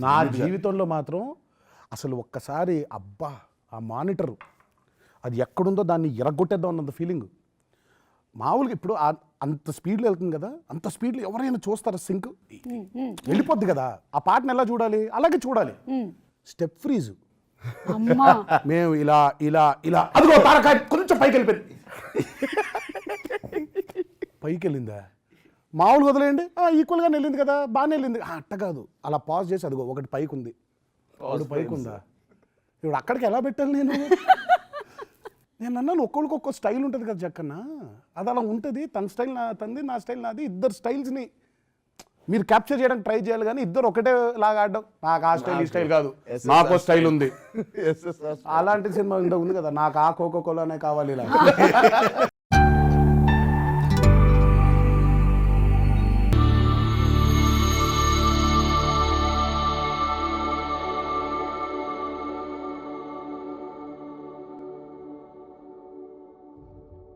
నా జీవితంలో మాత్రం అసలు ఒక్కసారి అబ్బా ఆ మానిటర్ అది ఎక్కడుందో దాన్ని ఎరగొట్టేద్దాం అన్నంత ఫీలింగ్ మామూలుగా ఇప్పుడు ఆ- అంత స్పీడ్లో వెళ్తుంది కదా అంత స్పీడ్లో ఎవరైనా చూస్తారా సింక్ వెళ్ళిపోద్ది కదా ఆ పాటను ఎలా చూడాలి? అలాగే చూడాలి. స్టెప్ ఫ్రీజ్ అమ్మా. మేము ఇలా ఇలా ఇలా. అదిగో తారకాయ కొంచెం పైకి వెళ్ళిపోయింది పైకి వెళ్ళిందా మామూలుగా వదిలేయండి. ఈక్వల్గానే వెళ్ళింది కదా బాగానే వెళ్ళింది. అట్ట కాదు. అలా పాజ్ చేసి అదిగో ఒకటి పైకి ఉంది ఒకటి పైకి ఉందా ఇప్పుడు అక్కడికి ఎలా పెట్టాలి నేను? నేను అన్నాను ఒక్కొక్కరికి ఒక్కో స్టైల్ ఉంటుంది కదా జక్కన్న. అది అలా ఉంటుంది. తన స్టైల్ నా తంది నా స్టైల్ నాది ఇద్దరు స్టైల్స్ని మీరు క్యాప్చర్ చేయడానికి ట్రై చేయాలి కానీ ఇద్దరు ఒకటే లాగా ఆడడం. నాకు ఆ స్టైల్ ఈ స్టైల్ కాదు. నాకు స్టైల్ ఉంది. అలాంటి సినిమా ఇంత ఉంది కదా నాకు ఆ కోకో కోలానే కావాలి ఇలా.